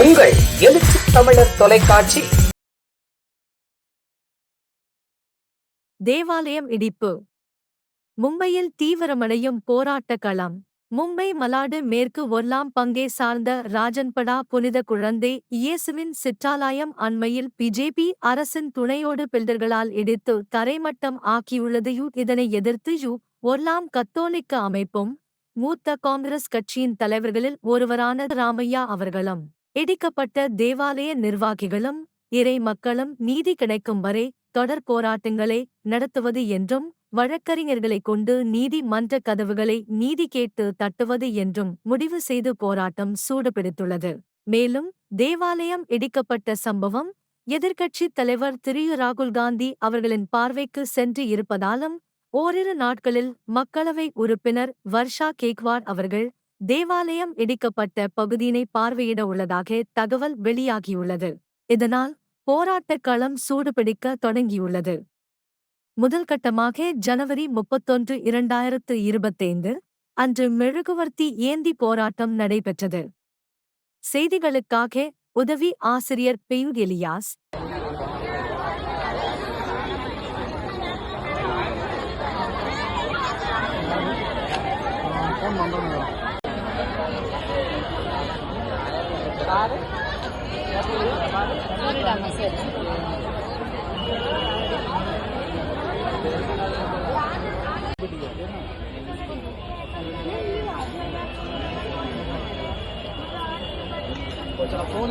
உங்கள் எழுச்சி தமிழர் தொலைக்காட்சி. தேவாலயம் இடிப்பு. மும்பையில் தீவிரமடையும் போராட்ட களம். மும்பை மலாடு மேற்கு ஒல்லாம் பங்கே சார்ந்த ராஜன்படா புனித குழந்தை இயேசுவின் சிற்றாலயம் அண்மையில் பிஜேபி அரசின் துணையோடு பில்டர்களால் இடித்து தரைமட்டம் ஆக்கியுள்ளதையு இதனை எதிர்த்து யு ஒல்லாம் கத்தோலிக்க அமைப்பும் மூத்த காங்கிரஸ் கட்சியின் தலைவர்களில் ஒருவரான ராமையா அவர்களும். இடிக்கப்பட்ட தேவாலய நிர்வாகிகளும் இறை மக்களும் நீதி கிடைக்கும் வரை தொடர் போராட்டங்களை நடத்துவது என்றும் வழக்கறிஞர்களைக் கொண்டு நீதிமன்ற கதவுகளை நீதி கேட்டு தட்டுவது என்றும் முடிவு செய்து போராட்டம் சூடுபிடித்துள்ளது. மேலும் தேவாலயம் இடிக்கப்பட்ட சம்பவம் எதிர்க்கட்சித் தலைவர் திரு. ராகுல் காந்தி அவர்களின் பார்வைக்கு சென்று இருப்பதாலும் ஓரிரு நாட்களில் மக்களவை உறுப்பினர் வர்ஷா கேக்வார் அவர்கள் தேவாலயம் இடிக்கப்பட்ட பகுதியினை பார்வையிட உள்ளதாக தகவல் வெளியாகியுள்ளது. இதனால் போராட்ட களம் சூடுபிடிக்க தொடங்கியுள்ளது. முதல் கட்டமாக ஜனவரி முப்பத்தொன்று இரண்டாயிரத்து இருபத்தைந்து அன்று மெழுகுவர்த்தி ஏந்தி போராட்டம் நடைபெற்றது. செய்திகளுக்காக உதவி ஆசிரியர் பெயூர் எலியாஸ். फोन